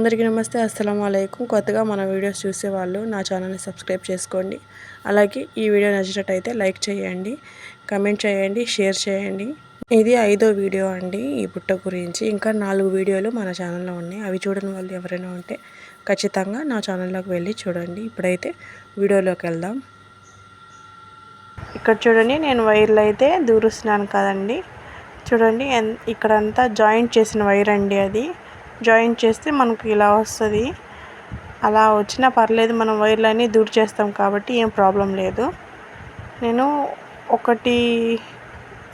అందరికీ నమస్తే అస్సలం అయికం కొత్తగా మన వీడియోస్ చూసేవాళ్ళు నా ఛానల్ని సబ్స్క్రైబ్ చేసుకోండి. అలాగే ఈ వీడియో నచ్చినట్టయితే లైక్ చేయండి కమెంట్ చేయండి షేర్ చేయండి. ఇది ఐదో వీడియో అండి ఈ బుట్ట గురించి. ఇంకా నాలుగు వీడియోలు మన ఛానల్లో ఉన్నాయి. అవి చూడని వాళ్ళు ఎవరైనా ఉంటే ఖచ్చితంగా నా ఛానల్లోకి వెళ్ళి చూడండి. ఇప్పుడైతే వీడియోలోకి వెళ్దాం. ఇక్కడ చూడండి నేను వైర్లు అయితే దూరుస్తున్నాను కదండి. చూడండి ఇక్కడంతా జాయింట్ చేసిన వైర్ అండి అది. జాయిన్ చేస్తే మనకు ఇలా వస్తుంది. అలా వచ్చినా పర్లేదు మనం వైర్లన్నీ దూర్ చేస్తాం కాబట్టి ఏం ప్రాబ్లం లేదు. నేను ఒకటి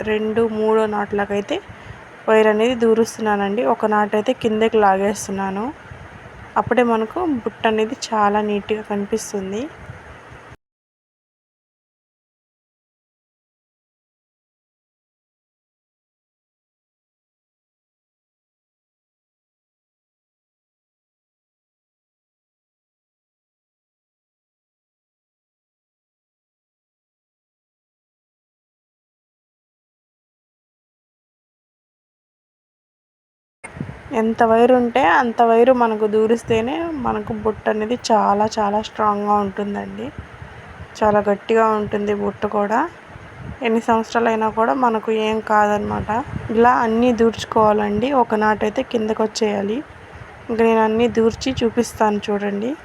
రెండు మూడో నాట్లకైతే వైర్ అనేది దూరుస్తున్నానండి. ఒక నాటైతే కిందకి లాగేస్తున్నాను. అప్పుడే మనకు బుట్ట అనేది చాలా నీట్గా కనిపిస్తుంది. ఎంత వైర్ ఉంటే అంత వైరు మనకు దూరిస్తేనే మనకు బుట్ట అనేది చాలా చాలా స్ట్రాంగ్గా ఉంటుందండి. చాలా గట్టిగా ఉంటుంది బుట్ట కూడా. ఎన్ని సంవత్సరాలు అయినా కూడా మనకు ఏం కాదనమాట. ఇలా అన్నీ దూర్చుకోవాలండి. ఒక నాటైతే కిందకు వచ్చేయాలి ఇంకా నేను అన్నీ దూర్చి చూపిస్తాను చూడండి.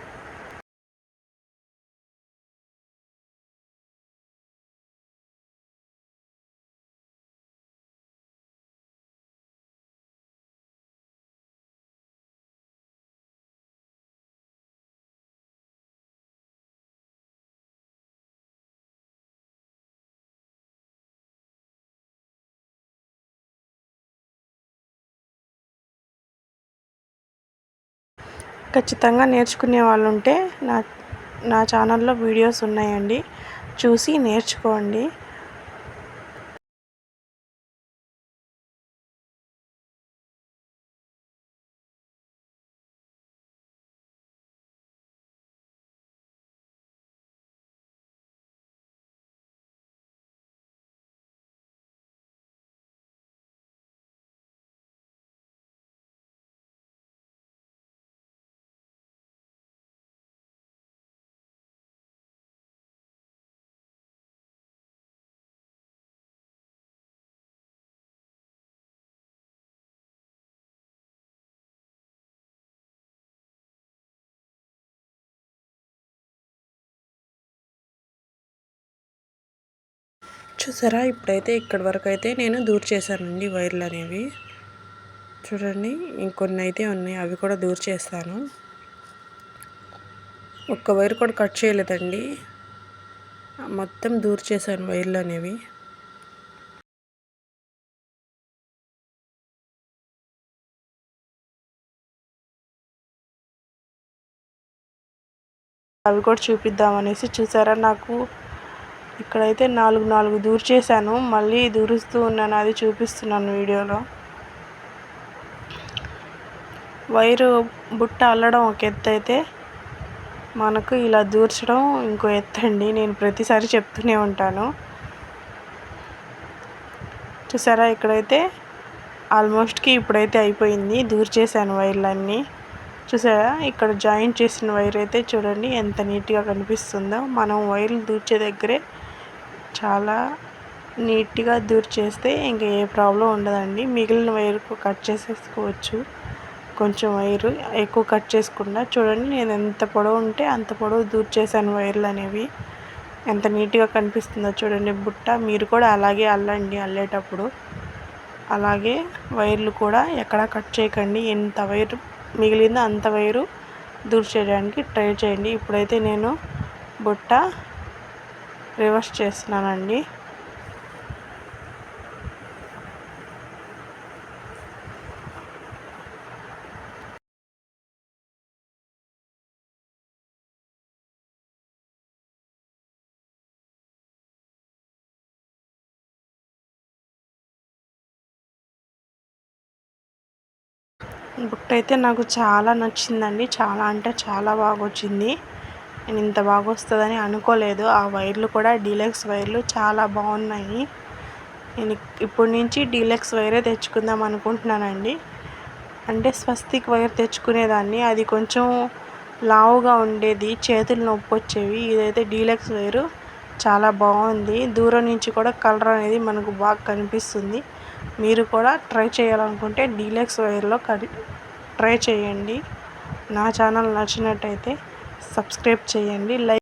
ఖచ్చితంగా నేర్చుకునే వాళ్ళు ఉంటే నా నా ఛానల్లో వీడియోస్ ఉన్నాయండి. చూసి నేర్చుకోండి. చూసారా? ఇప్పుడైతే ఇక్కడి వరకు అయితే నేను దూర్ చేశానండి వైర్లు అనేవి. చూడండి ఇంకొన్ని అయితే ఉన్నాయి అవి కూడా దూర్ చేస్తాను. ఒక్క వైర్ కూడా కట్ చేయలేదండి. మొత్తం దూర్ చేశాను వైర్లు అనేవి. అవి కూడా చూపిద్దామనేసి చూసారా? నాకు ఇక్కడైతే నాలుగు నాలుగు దూరు చేశాను. మళ్ళీ దూరుస్తూ ఉన్నాను. అది చూపిస్తున్నాను వీడియోలో. వైరు బుట్ట అల్లడం ఒక ఎత్తు అయితే మనకు ఇలా దూర్చడం ఇంకో ఎత్తండి నేను ప్రతిసారి చెప్తూనే ఉంటాను. చూసారా? ఇక్కడైతే ఆల్మోస్ట్కి ఇప్పుడైతే అయిపోయింది. దూర్ చేశాను వైర్లన్నీ. చూసారా? ఇక్కడ జాయింట్ చేసిన వైర్ అయితే చూడండి ఎంత నీట్గా కనిపిస్తుందో. మనం వైర్లు దూర్చే దగ్గరే చాలా నీట్గా దూర్ చేస్తే ఇంకా ఏ ప్రాబ్లం ఉండదండి. మిగిలిన వైర్కు కట్ చేసేసుకోవచ్చు. కొంచెం వైరు ఎక్కువ కట్ చేసుకుండా చూడండి నేను ఎంత పొడవు ఉంటే అంత పొడవు దూర్ చేశాను వైర్లు అనేవి. ఎంత నీట్గా కనిపిస్తుందో చూడండి. బుట్ట మీరు కూడా అలాగే అల్లండి అల్లేటప్పుడు. అలాగే వైర్లు కూడా ఎక్కడా కట్ చేయకండి. ఎంత వైరు మిగిలిందో అంత వైరు దూర్ చేయడానికి ట్రై చేయండి. ఇప్పుడైతే నేను బుట్ట రివర్స్ చేస్తున్నానండి. బుట్ట అయితే నాకు చాలా నచ్చిందండి. చాలా అంటే చాలా బాగా వచ్చింది. నేను ఇంత బాగా వస్తుందని అనుకోలేదు. ఆ వైర్లు కూడా డీలక్స్ వైర్లు చాలా బాగున్నాయి. నేను ఇప్పటి నుంచి డీలక్స్ వైరే తెచ్చుకుందాం అనుకుంటున్నానండి. అంటే స్వస్తిక్ వైర్ తెచ్చుకునేదాన్ని. అది కొంచెం లావుగా ఉండేది చేతులు నొప్పి వచ్చేవి ఇదైతే డీలక్స్ వైరు. చాలా బాగుంది. దూరం నుంచి కూడా కలర్ అనేది మనకు బాగా కనిపిస్తుంది. మీరు కూడా ట్రై చేయాలనుకుంటే డీలక్స్ వైర్లో ట్రై చేయండి. నా ఛానల్ నచ్చినట్టయితే సబ్స్క్రైబ్ చేయండి లైక్